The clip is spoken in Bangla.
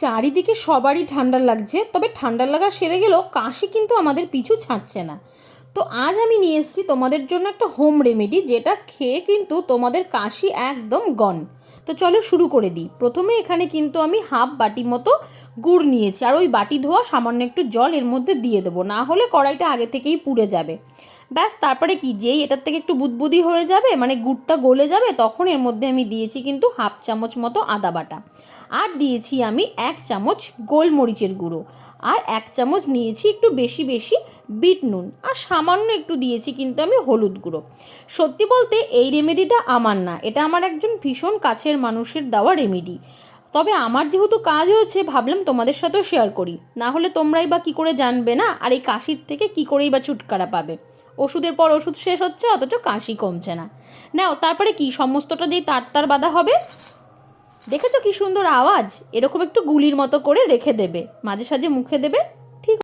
চারিদিকে সবারই ঠান্ডা লাগছে, তবে ঠান্ডা লাগা সেরে গেলেও কাশি কিন্তু আমাদের পিছু ছাড়ছে না। তো আজ আমি নিয়ে এসেছি তোমাদের জন্য একটা হোম রেমেডি যেটা খেয়ে কিন্তু তোমাদের কাশি একদম গন তো চলো শুরু করে দিই। প্রথমে এখানে কিন্তু আমি হাফ বাটি মতো গুড় নিয়েছি। আর ওই বাটি ধোয়া সামান্য একটু জল এর মধ্যে দিয়ে দেবো। না হলে কড়াইটা আগে থেকেই পুড়ে যাবে। ব্যাস, তারপরে কি, যেই এটার থেকে একটু বুদবুদি হয়ে যাবে মানে গুড়টা গলে যাবে, তখন এর মধ্যে আমি দিয়েছি কিন্তু হাফ চামচ মতো আদা বাটা। আর দিয়েছি আমি এক চামচ গোলমরিচের গুঁড়ো। আর এক চামচ নিয়েছি একটু বেশি বেশি বিট নুন। আর সামান্য একটু দিয়েছি কিন্তু আমি হলুদ গুঁড়ো। সত্যি বলতে এই রেমেডিটা আমার না। এটা আমার একজন ভীষণ কাছের মানুষের দেওয়া রেমেডি তবে আমার যেহেতু কাজ হয়েছে ভাবলাম তোমাদের সাথেও শেয়ার করি। না হলে তোমরাই বা কী করে জানবে না? আর এই কাশির থেকে কী করেই বা ছুটকারা পাবে? ওষুধের পর ওষুধ শেষ হচ্ছে, অথচ কাশি কমছে না। নাও, তারপরে কি? সমস্তটা যেই তার তার বাঁধা হবে? দেখেছ কি সুন্দর আওয়াজ? এরকম একটু গুলির মতো করে রেখে দেবে। মাঝে সাঝে মুখে দেবে।